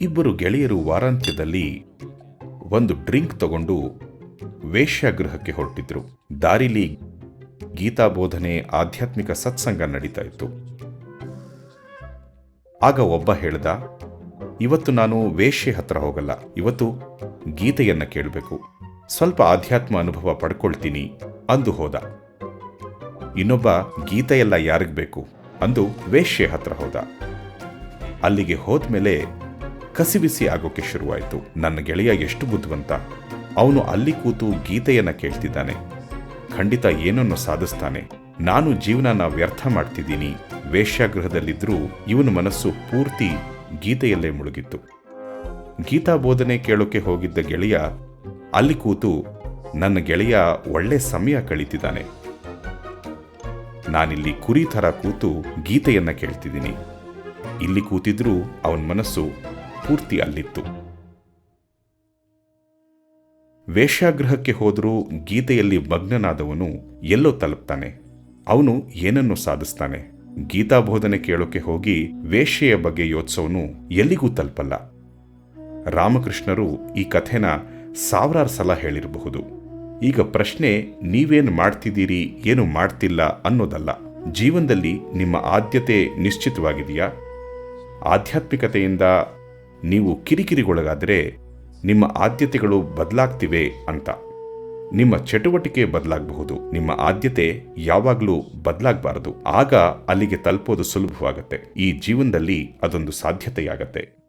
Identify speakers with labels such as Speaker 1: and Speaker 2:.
Speaker 1: ಇಬ್ಬರು ಗೆಳೆಯರು ವಾರಾಂತ್ಯದಲ್ಲಿ ಒಂದು ಡ್ರಿಂಕ್ ತಗೊಂಡು ವೇಶ್ಯಾಗೃಹಕ್ಕೆ ಹೊರಟಿದ್ರು. ದಾರಿಲಿ ಗೀತಾ ಬೋಧನೆ ಆಧ್ಯಾತ್ಮಿಕ ಸತ್ಸಂಗ ನಡೀತಾ ಇತ್ತು. ಆಗ ಒಬ್ಬ ಹೇಳ್ದ, ಇವತ್ತು ನಾನು ವೇಶ್ಯೆ ಹತ್ರ ಹೋಗಲ್ಲ. ಇವತ್ತು ಗೀತೆಯನ್ನ ಕೇಳಬೇಕು. ಸ್ವಲ್ಪ ಆಧ್ಯಾತ್ಮ ಅನುಭವ ಪಡ್ಕೊಳ್ತೀನಿ ಅಂದು ಹೋದ. ಇನ್ನೊಬ್ಬ, ಗೀತೆಯೆಲ್ಲ ಯಾರಿಗ್ ಬೇಕು? ಅಂದು ವೇಶ್ಯೆ ಹತ್ರ ಹೋದ. ಅಲ್ಲಿಗೆ ಹೋದ್ಮೇಲೆ ಕಸಿಬಿಸಿ ಆಗೋಕೆ ಶುರುವಾಯಿತು. ನನ್ನ ಗೆಳೆಯ ಎಷ್ಟು ಬುದ್ಧಿವಂತ. ಅವನು ಅಲ್ಲಿ ಕೂತು ಗೀತೆಯನ್ನ ಕೇಳ್ತಿದ್ದಾನೆ. ಖಂಡಿತ ಏನನ್ನು ಸಾಧಿಸ್ತಾನೆ. ನಾನು ಜೀವನನ ವ್ಯರ್ಥ ಮಾಡ್ತಿದ್ದೀನಿ. ವೇಶ್ಯಾಗೃಹದಲ್ಲಿದ್ರೂ ಇವನ ಮನಸ್ಸು ಪೂರ್ತಿ ಗೀತೆಯಲ್ಲೇ ಮುಳುಗಿತ್ತು. ಗೀತಾ ಬೋಧನೆ ಕೇಳೋಕೆ ಹೋಗಿದ್ದ ಗೆಳೆಯ ಅಲ್ಲಿ ಕೂತು ನನ್ನ ಗೆಳೆಯ ಒಳ್ಳೆ ಸಮಯ ಕಳೀತಿದ್ದಾನೆ. ನಾನಿಲ್ಲಿ ಕುರಿ ಥರ ಕೂತು ಗೀತೆಯನ್ನ ಕೇಳ್ತಿದ್ದೀನಿ. ಇಲ್ಲಿ ಕೂತಿದ್ರೂ ಅವನ ಮನಸ್ಸು ಪೂರ್ತಿ ಅಲ್ಲಿತ್ತು ವೇಶ್ಯಾಗೃಹಕ್ಕೆ ಹೋದರೂ ಗೀತೆಯಲ್ಲಿ ಮಗ್ನನಾದವನು ಎಲ್ಲೋ ತಲುಪ್ತಾನೆ. ಅವನು ಏನನ್ನು ಸಾಧಿಸ್ತಾನೆ? ಗೀತಾ ಬೋಧನೆ ಕೇಳೋಕೆ ಹೋಗಿ ವೇಶ್ಯೆಯ ಬಗ್ಗೆ ಯೋಚಿಸೋನು ಎಲ್ಲಿಗೂ ತಲುಪಲ್ಲ. ರಾಮಕೃಷ್ಣರು ಈ ಕಥೆನ ಸಾವಿರಾರು ಸಲ ಹೇಳಿರಬಹುದು. ಈಗ ಪ್ರಶ್ನೆ, ನೀವೇನು ಮಾಡ್ತಿದ್ದೀರಿ, ಏನು ಮಾಡ್ತಿಲ್ಲ ಅನ್ನೋದಲ್ಲ. ಜೀವನದಲ್ಲಿ ನಿಮ್ಮ ಆದ್ಯತೆ ನಿಶ್ಚಿತವಾಗಿದೆಯಾ? ಆಧ್ಯಾತ್ಮಿಕತೆಯಿಂದ ನೀವು ಕಿರಿಕಿರಿಗೊಳಗಾದರೆ ನಿಮ್ಮ ಆದ್ಯತೆಗಳು ಬದಲಾಗ್ತಿವೆ ಅಂತ. ನಿಮ್ಮ ಚಟುವಟಿಕೆ ಬದಲಾಗಬಹುದು. ನಿಮ್ಮ ಆದ್ಯತೆ ಯಾವಾಗಲೂ ಬದಲಾಗಬಾರದು. ಆಗ ಅಲ್ಲಿಗೆ ತಲುಪೋದು ಸುಲಭವಾಗುತ್ತೆ. ಈ ಜೀವನದಲ್ಲಿ ಅದೊಂದು ಸಾಧ್ಯತೆಯಾಗತ್ತೆ.